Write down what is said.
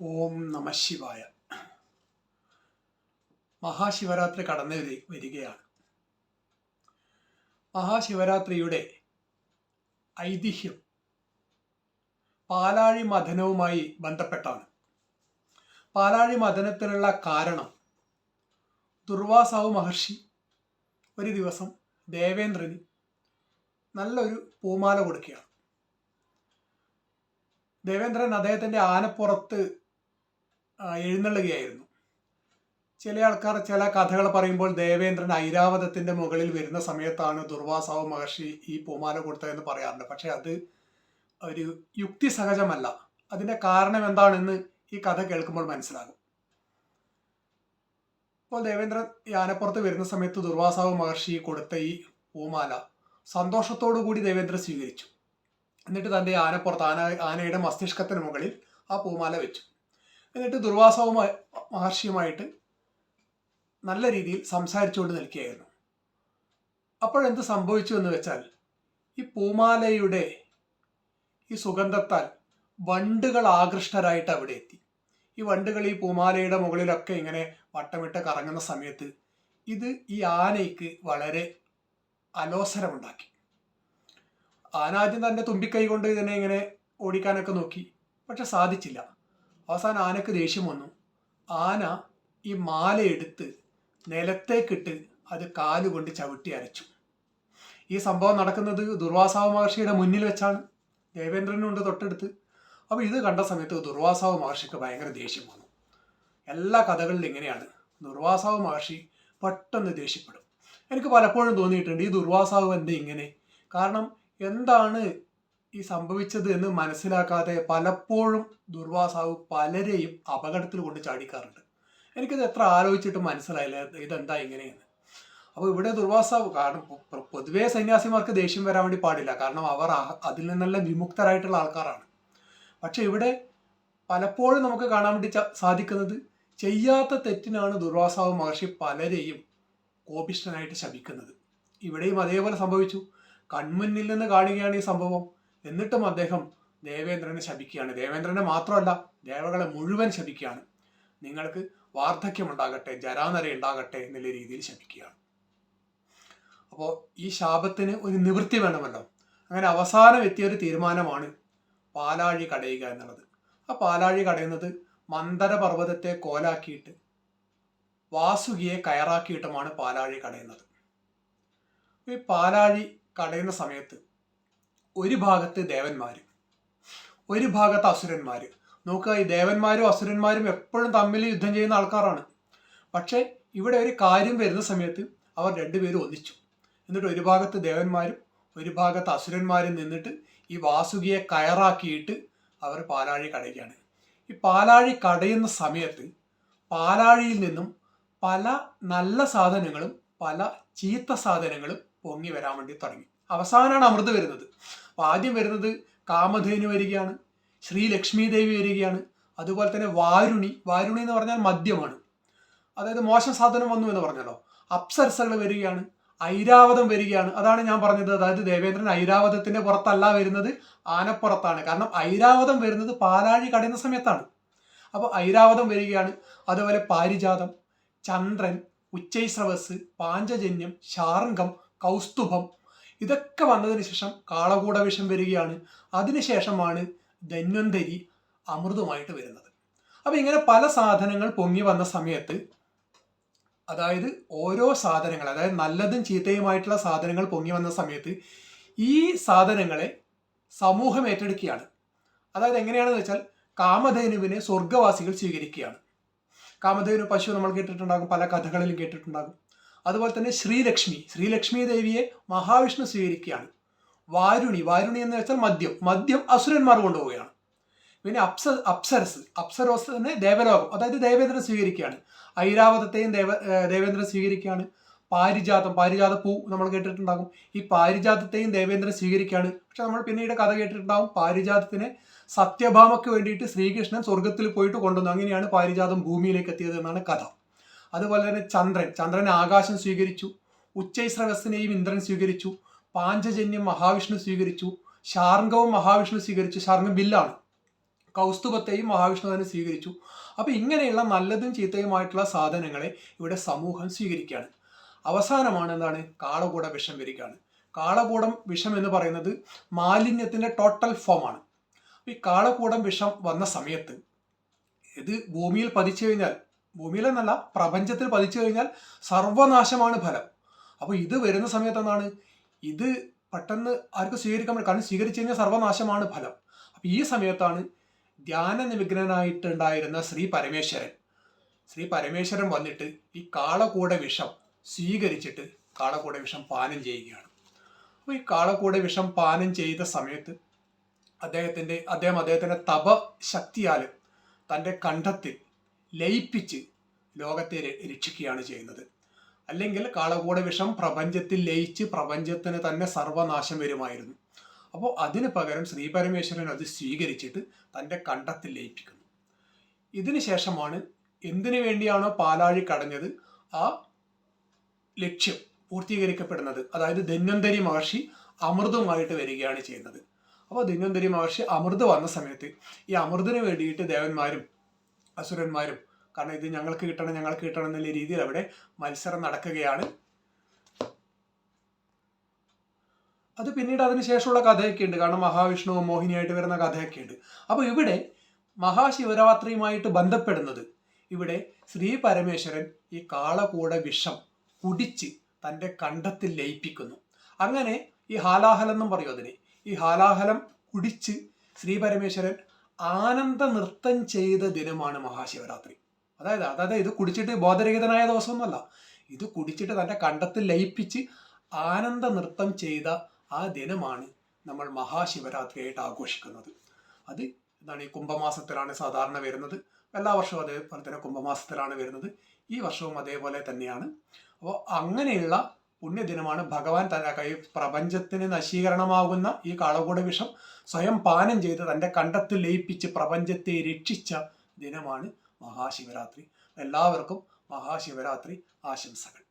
ഓം നമ ശിവായ. മഹാശിവരാത്രി കടന്നു വരി- വരികയാണ്. മഹാശിവരാത്രിയുടെ ഐതിഹ്യം പാലാഴി മഥനവുമായി ബന്ധപ്പെട്ടാണ്. പാലാഴി മഥനത്തിനുള്ള കാരണം ദുർവാസാവ് മഹർഷി ഒരു ദിവസം ദേവേന്ദ്രന് നല്ലൊരു പൂമാല കൊടുക്കുകയാണ്. ദേവേന്ദ്രൻ അദ്ദേഹത്തിന്റെ ആനപ്പുറത്ത് എഴുന്നള്ളുകയായിരുന്നു. ചില ആൾക്കാർ ചില കഥകൾ പറയുമ്പോൾ ദേവേന്ദ്രൻ ഐരാവതത്തിന്റെ മുകളിൽ വരുന്ന സമയത്താണ് ദുർവാസാവ് മഹർഷി ഈ പൂമാല കൊടുത്തതെന്ന് പറയാറുണ്ട്. പക്ഷെ അത് ഒരു യുക്തിസഹജമല്ല. അതിന്റെ കാരണം എന്താണെന്ന് ഈ കഥ കേൾക്കുമ്പോൾ മനസ്സിലാകും. അപ്പോൾ ദേവേന്ദ്രൻ യാനപ്പുറത്ത് വരുന്ന സമയത്ത് ദുർവാസാവ് മഹർഷി കൊടുത്ത ഈ പൂമാല സന്തോഷത്തോടു കൂടി ദേവേന്ദ്രൻ സ്വീകരിച്ചു. എന്നിട്ട് തന്റെ ആനപ്പുറത്ത് ആന ആനയുടെ മസ്തിഷ്കത്തിന് മുകളിൽ ആ പൂമാല വെച്ചു. എന്നിട്ട് ദുർവാസവ മഹർഷിയുമായിട്ട് നല്ല രീതിയിൽ സംസാരിച്ചുകൊണ്ട് നിൽക്കുകയായിരുന്നു. അപ്പോഴെന്ത് സംഭവിച്ചു എന്ന് വെച്ചാൽ ഈ പൂമാലയുടെ ഈ സുഗന്ധത്താൽ വണ്ടുകൾ ആകൃഷ്ടരായിട്ട് അവിടെ എത്തി. ഈ വണ്ടുകൾ ഈ പൂമാലയുടെ മുകളിലൊക്കെ ഇങ്ങനെ വട്ടമിട്ട് കറങ്ങുന്ന സമയത്ത് ഇത് ഈ ആനയ്ക്ക് വളരെ അലോസരമുണ്ടാക്കി. ആന ആദ്യം തന്നെ തുമ്പിക്കൈ കൊണ്ട് ഇതിനെ ഇങ്ങനെ ഓടിക്കാനൊക്കെ നോക്കി പക്ഷെ സാധിച്ചില്ല. അവസാനം ആനക്ക് ദേഷ്യം വന്നു. ആന ഈ മാല എടുത്ത് നിലത്തേക്കിട്ട് അത് കാലുകൊണ്ട് ചവിട്ടി അരച്ചു. ഈ സംഭവം നടക്കുന്നത് ദുർവാസാവ് മഹർഷിയുടെ മുന്നിൽ വെച്ചാണ്. ദേവേന്ദ്രനുണ്ട് തൊട്ടടുത്ത്. അപ്പോൾ ഇത് കണ്ട സമയത്ത് ദുർവാസാവ് മഹർഷിക്ക് ഭയങ്കര ദേഷ്യം വന്നു. എല്ലാ കഥകളിലും ഇങ്ങനെയാണ്. ദുർവാസാവ് മഹർഷി പെട്ടെന്ന് ദേഷ്യപ്പെടും. എനിക്ക് പലപ്പോഴും തോന്നിയിട്ടുണ്ട് ഈ ദുർവാസാവ് എന്തേ ഇങ്ങനെ? കാരണം എന്താണ് ഈ സംഭവിച്ചത് എന്ന് മനസ്സിലാക്കാതെ പലപ്പോഴും ദുർവാസാവ് പലരെയും അപകടത്തിൽ കൊണ്ട് ചാടിക്കാറുണ്ട്. എനിക്കിത് എത്ര ആലോചിച്ചിട്ട് മനസ്സിലായില്ല. ഇതെന്താ ഇങ്ങനെയെന്ന്. അപ്പോൾ ഇവിടെ ദുർവാസാവ് കാരണം പൊതുവേ സന്യാസിമാർക്ക് ദേഷ്യം വരാൻ വേണ്ടി പാടില്ല. കാരണം അവർ അതിൽ നിന്നെല്ലാം വിമുക്തരായിട്ടുള്ള ആൾക്കാരാണ്. പക്ഷെ ഇവിടെ പലപ്പോഴും നമുക്ക് കാണാൻ വേണ്ടി സാധിക്കുന്നത് ചെയ്യാത്ത തെറ്റിനാണ് ദുർവാസാവ് മഹർഷി പലരെയും കോപിഷ്ടനായിട്ട് ശപിക്കുന്നത്. ഇവിടെയും അതേപോലെ സംഭവിച്ചു. കൺമുന്നിൽ നിന്ന് കാണുകയാണ് ഈ സംഭവം. എന്നിട്ടും അദ്ദേഹം ദേവേന്ദ്രനെ ശപിക്കുകയാണ്. ദേവേന്ദ്രനെ മാത്രമല്ല ദേവകളെ മുഴുവൻ ശപിക്കുകയാണ്. നിങ്ങൾക്ക് വാർദ്ധക്യമുണ്ടാകട്ടെ ജരാനര ഉണ്ടാകട്ടെ എന്നുള്ള രീതിയിൽ ശപിക്കുകയാണ്. അപ്പോൾ ഈ ശാപത്തിന് ഒരു നിവൃത്തി വേണമല്ലോ. അങ്ങനെ അവസാനം എത്തിയ ഒരു തീരുമാനമാണ് പാലാഴി കടയുക എന്നുള്ളത്. ആ പാലാഴി കടയുന്നത് മന്ദര പർവതത്തെ കോലാക്കിയിട്ട് വാസുകിയെ കയറാക്കിയിട്ടുമാണ് പാലാഴി കടയുന്നത്. ഈ പാലാഴി കടയുന്ന സമയത്ത് ഒരു ഭാഗത്ത് ദേവന്മാര് ഒരു ഭാഗത്ത് അസുരന്മാര്. നോക്കുക ഈ ദേവന്മാരും അസുരന്മാരും എപ്പോഴും തമ്മിൽ യുദ്ധം ചെയ്യുന്ന ആൾക്കാരാണ്. പക്ഷേ ഇവിടെ ഒരു കാര്യം വരുന്ന സമയത്ത് അവർ രണ്ടുപേരും ഒന്നിച്ചു. എന്നിട്ട് ഒരു ഭാഗത്ത് ദേവന്മാരും ഒരു ഭാഗത്ത് അസുരന്മാരും നിന്നിട്ട് ഈ വാസുകിയെ കയറാക്കിയിട്ട് അവർ പാലാഴി കടയുകയാണ്. ഈ പാലാഴി കടയുന്ന സമയത്ത് പാലാഴിയിൽ നിന്നും പല നല്ല സാധനങ്ങളും പല ചീത്ത സാധനങ്ങളും പൊങ്ങി വരാൻ വേണ്ടി തുടങ്ങി. അവസാനമാണ് അമൃത് വരുന്നത്. അപ്പൊ ആദ്യം വരുന്നത് കാമധേനു വരികയാണ് ശ്രീലക്ഷ്മി ദേവി വരികയാണ് അതുപോലെ തന്നെ വാരുണി. വാരുണി എന്ന് പറഞ്ഞാൽ മദ്യമാണ്. അതായത് മോശം സാധനം വന്നു എന്ന് പറഞ്ഞല്ലോ. അപ്സരസകൾ വരികയാണ് ഐരാവതം വരികയാണ്. അതാണ് ഞാൻ പറഞ്ഞത്. അതായത് ദേവേന്ദ്രൻ ഐരാവതത്തിന്റെ പുറത്തല്ല വരുന്നത് ആനപ്പുറത്താണ്. കാരണം ഐരാവതം വരുന്നത് പാലാഴി കടയുന്ന സമയത്താണ്. അപ്പോൾ ഐരാവതം വരികയാണ് അതുപോലെ പാരിജാതം ചന്ദ്രൻ ഉച്ചൈസ്രവസ് പാഞ്ചജന്യം ശാർങ്കം കൗസ്തുഭം ഇതൊക്കെ വന്നതിന് ശേഷം കാളകൂട വിഷം വരികയാണ് അതിനുശേഷമാണ് ധന്വന്തരി അമൃതമായിട്ട് വരുന്നത്. അപ്പൊ ഇങ്ങനെ പല സാധനങ്ങൾ പൊങ്ങി വന്ന സമയത്ത് അതായത് ഓരോ സാധനങ്ങൾ അതായത് നല്ലതും ചീത്തയുമായിട്ടുള്ള സാധനങ്ങൾ പൊങ്ങി വന്ന സമയത്ത് ഈ സാധനങ്ങളെ സമൂഹം ഏറ്റെടുക്കുകയാണ്. അതായത് എങ്ങനെയാണെന്ന് വെച്ചാൽ കാമധേനുവിനെ സ്വർഗവാസികൾ സ്വീകരിക്കുകയാണ്. കാമധേനു പശു നമ്മൾ കേട്ടിട്ടുണ്ടാകും പല കഥകളിലും കേട്ടിട്ടുണ്ടാകും. അതുപോലെ തന്നെ ശ്രീലക്ഷ്മി. ശ്രീലക്ഷ്മി ദേവിയെ മഹാവിഷ്ണു സ്വീകരിക്കുകയാണ്. വാരുണി. വാരുണി എന്ന് വെച്ചാൽ മദ്യം. മദ്യം അസുരന്മാർ കൊണ്ടുപോവുകയാണ്. പിന്നെ അപ്സ അപ്സരസ്. അപ്സരോസ് തന്നെ ദേവലോകം. അതായത് ദേവേന്ദ്രൻ സ്വീകരിക്കുകയാണ്. ഐരാവതത്തെയും ദേവ ദേവേന്ദ്രൻ സ്വീകരിക്കുകയാണ്. പാരിജാതം. പാരിജാത പൂ നമ്മൾ കേട്ടിട്ടുണ്ടാകും. ഈ പാരിജാതത്തെയും ദേവേന്ദ്രൻ സ്വീകരിക്കുകയാണ്. പക്ഷെ നമ്മൾ പിന്നീട് കഥ കേട്ടിട്ടുണ്ടാകും. പാരിജാതത്തിനെ സത്യഭാമയ്ക്ക് വേണ്ടിയിട്ട് ശ്രീകൃഷ്ണൻ സ്വർഗത്തിൽ പോയിട്ട് കൊണ്ടുവന്നു. അങ്ങനെയാണ് പാരിജാതം ഭൂമിയിലേക്ക് എത്തിയത് എന്നാണ് കഥ. അതുപോലെ തന്നെ ചന്ദ്രൻ. ചന്ദ്രൻ ആകാശം സ്വീകരിച്ചു. ഉച്ചൈസ്രവസിനെയും ഇന്ദ്രൻ സ്വീകരിച്ചു. പാഞ്ചജന്യം മഹാവിഷ്ണു സ്വീകരിച്ചു. ശാർങ്കവും മഹാവിഷ്ണു സ്വീകരിച്ചു. ശാർങ്കം ബില്ലാണ്. കൗസ്തുഭത്തെയും മഹാവിഷ്ണു തന്നെ സ്വീകരിച്ചു. അപ്പൊ ഇങ്ങനെയുള്ള നല്ലതും ചീത്തയുമായിട്ടുള്ള സാധനങ്ങളെ ഇവിടെ സമൂഹം സ്വീകരിക്കുകയാണ്. അവസാനമാണ് എന്താണ്? കാളകൂട വിഷം വരികയാണ്. കാളകൂടം വിഷം എന്ന് പറയുന്നത് മാലിന്യത്തിന്റെ ടോട്ടൽ ഫോമാണ് ഈ കാളകൂടം വിഷം വന്ന സമയത്ത് ഇത് ഭൂമിയിൽ പതിച്ചു കഴിഞ്ഞാൽ ഭൂമിയിലെന്നല്ല പ്രപഞ്ചത്തിൽ പതിച്ചു കഴിഞ്ഞാൽ സർവനാശമാണ് ഫലം. അപ്പോൾ ഇത് വരുന്ന സമയത്ത് എന്താണ്? ഇത് പെട്ടെന്ന് ആർക്കും സ്വീകരിക്കാൻ പറ്റും കാരണം സ്വീകരിച്ചു കഴിഞ്ഞാൽ സർവനാശമാണ് ഫലം. അപ്പോൾ ഈ സമയത്താണ് ധ്യാന നിമഗ്നനായിട്ടുണ്ടായിരുന്ന ശ്രീ പരമേശ്വരൻ. ശ്രീ പരമേശ്വരൻ വന്നിട്ട് ഈ കാളകൂട വിഷം സ്വീകരിച്ചിട്ട് കാളകൂട വിഷം പാനം ചെയ്യുകയാണ്. അപ്പോൾ ഈ കാളകൂട വിഷം പാനം ചെയ്ത സമയത്ത് അദ്ദേഹത്തിന്റെ അദ്ദേഹം അദ്ദേഹത്തിന്റെ തപശക്തിയാൽ തന്റെ കണ്ഠത്തിൽ ലയിപ്പിച്ച് ലോകത്തെ രക്ഷിക്കുകയാണ് ചെയ്യുന്നത്. അല്ലെങ്കിൽ കാളകൂട വിഷം പ്രപഞ്ചത്തിൽ ലയിച്ച് പ്രപഞ്ചത്തിന് തന്നെ സർവനാശം വരുമായിരുന്നു. അപ്പോൾ അതിന് പകരം ശ്രീപരമേശ്വരൻ അത് സ്വീകരിച്ചിട്ട് തന്റെ കണ്ടത്തിൽ ലയിപ്പിക്കുന്നു. ഇതിന് ശേഷമാണ് എന്തിനു വേണ്ടിയാണോ പാലാഴി കടഞ്ഞത്? ആ ലക്ഷ്യം പൂർത്തീകരിക്കപ്പെടുന്നത്. അതായത് ധന്വന്തരി മഹർഷി അമൃതുമായിട്ട് വരികയാണ് ചെയ്യുന്നത്. അപ്പോൾ ധന്വന്തരി മഹർഷി അമൃത് വന്ന സമയത്ത് ഈ അമൃതിന് വേണ്ടിയിട്ട് ദേവന്മാരും അസുരന്മാരും. കാരണം ഇത് ഞങ്ങൾക്ക് കിട്ടണം ഞങ്ങൾക്ക് കിട്ടണം എന്നുള്ള രീതിയിൽ അവിടെ മത്സരം നടക്കുകയാണ്. അത് പിന്നീട് അതിനുശേഷമുള്ള കഥയൊക്കെ ഉണ്ട്. കാരണം മഹാവിഷ്ണുവും മോഹിനിയായിട്ട് വരുന്ന കഥയൊക്കെ ഉണ്ട്. അപ്പോൾ ഇവിടെ മഹാശിവരാത്രിയുമായിട്ട് ബന്ധപ്പെടുന്നത് ഇവിടെ ശ്രീ പരമേശ്വരൻ ഈ കാളകൂട വിഷം കുടിച്ച് തന്റെ കണ്ഠത്തിൽ ലയിപ്പിക്കുന്നു. അങ്ങനെ ഈ ഹാലാഹലം എന്നും പറയും അതിനെ. ഈ ഹാലാഹലം കുടിച്ച് ശ്രീ പരമേശ്വരൻ ആനന്ദ നൃത്തം ചെയ്ത ദിനമാണ് മഹാശിവരാത്രി. അതായത് അതായത് ഇത് കുടിച്ചിട്ട് ബോധരഹിതനായ ദിവസമൊന്നുമല്ല. ഇത് കുടിച്ചിട്ട് തന്റെ കണ്ടത്തിൽ ലയിപ്പിച്ച് ആനന്ദ നൃത്തം ചെയ്ത ആ ദിനമാണ് നമ്മൾ മഹാശിവരാത്രിയായിട്ട് ആഘോഷിക്കുന്നത്. അത് എന്താണ് ഈ കുംഭമാസത്തിലാണ് സാധാരണ വരുന്നത്. എല്ലാ വർഷവും അതേപോലെ തന്നെ കുംഭമാസത്തിലാണ് വരുന്നത്. ഈ വർഷവും അതേപോലെ തന്നെയാണ്. അപ്പോൾ അങ്ങനെയുള്ള പുണ്യദിനമാണ്. ഭഗവാൻ തന്നെ കൈ പ്രപഞ്ചത്തിന് നശീകരണമാകുന്ന ഈ കാളകൂട വിഷം സ്വയം പാനം ചെയ്ത് തന്റെ കണ്ടത്തിൽ ലയിപ്പിച്ച് പ്രപഞ്ചത്തെ രക്ഷിച്ച ദിനമാണ് മഹാശിവരാത്രി. എല്ലാവർക്കും മഹാശിവരാത്രി ആശംസകൾ.